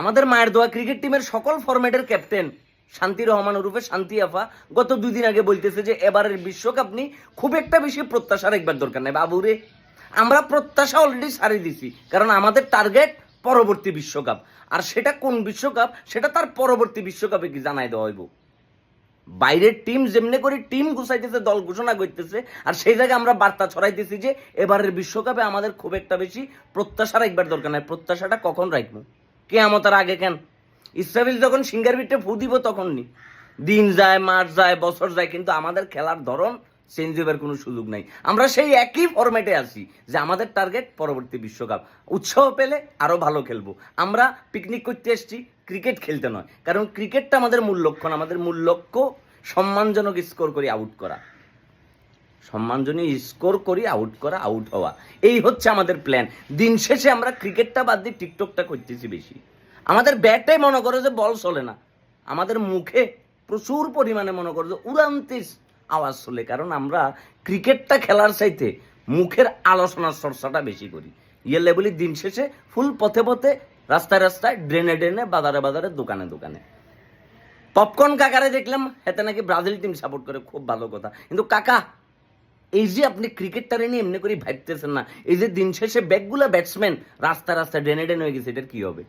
আমাদের মায়ের দোয়া ক্রিকেট টিমের সকল ফরম্যাটের ক্যাপ্টেন শান্তি রহমান ওরূপে শান্তি আফা। গত দুই দিন আগে বলতেছে যে এবারের বিশ্বকাপ নিয়ে খুব একটা বেশি প্রত্যাশার একবার দরকার নেই। বাবুরে আমরা প্রত্যাশা অলরেডি সারি দিছি, কারণ আমাদের টার্গেট পরবর্তী বিশ্বকাপ। আর সেটা কোন বিশ্বকাপ, সেটা তার পরবর্তী বিশ্বকাপে কি জানাই দেওয়া হইব? বাইরের টিম যেমনি করে টিম গুছাইতেছে, দল ঘোষণা করতেছে, আর সেই জায়গায় আমরা বার্তা ছড়াইতেছি যে এবারের বিশ্বকাপে আমাদের খুব একটা বেশি প্রত্যাশা রাখবার দরকার নাই। প্রত্যাশাটা কখন রাখব? কে আমতার আগে কেন? ইসরাফিল যখন সিঙ্গার বিটে ফু দিব তখন নি দিন যায়, মাস যায়, বছর যায়, কিন্তু আমাদের খেলার ধরন চেঞ্জ হবার কোনো সুযোগ নাই। আমরা সেই একই ফরম্যাটে আছি যে আমাদের টার্গেট পরবর্তী বিশ্বকাপ। উৎসাহ পেলে আরও ভালো খেলব। আমরা পিকনিক করতে এসেছি ক্রিকেট খেলতে নয়। কারণ ক্রিকেটটা আমাদের মূল লক্ষ্য, আমাদের মূল লক্ষ্য সম্মানজনক স্কোর করে আউট করা। সম্মানজনক স্কোর করি আউট করা আউট হওয়া। এই হচ্ছে আমাদের প্ল্যান দিন শেষে আমরা ক্রিকেটটা বাদ দিয়ে টিকটকটা করতেছি বেশি। আমাদের ব্যাটে মনে করো যে বল চলে না। আমাদের মুখে প্রচুর পরিমাণে মনে করো যে উড়ান্তিস আওয়াজ চলে, কারণ আমরা ক্রিকেটটা খেলার চাইতে মুখের আলোচনার চর্চাটা বেশি করি। ইয়ে লেবলি দিন শেষে ফুল পথে পথে, রাস্তায় রাস্তায়, ড্রেনে ড্রেনে, বাজারে বাজারে, দোকানে দোকানে। পপকর্ন কাকারে দেখলাম, এতে নাকি ব্রাজিল টিম সাপোর্ট করে, খুব ভালো কথা। কিন্তু কাকা এই যে আপনি ক্রিকেটটারে নিয়ে এমনি করে ভাবতেছেন না, এই যে দিন শেষে ব্যাগগুলা ব্যাটসম্যান রাস্তা রাস্তা ড্রেনে ড্রেন হয়ে গেছে, এটার কি হবে?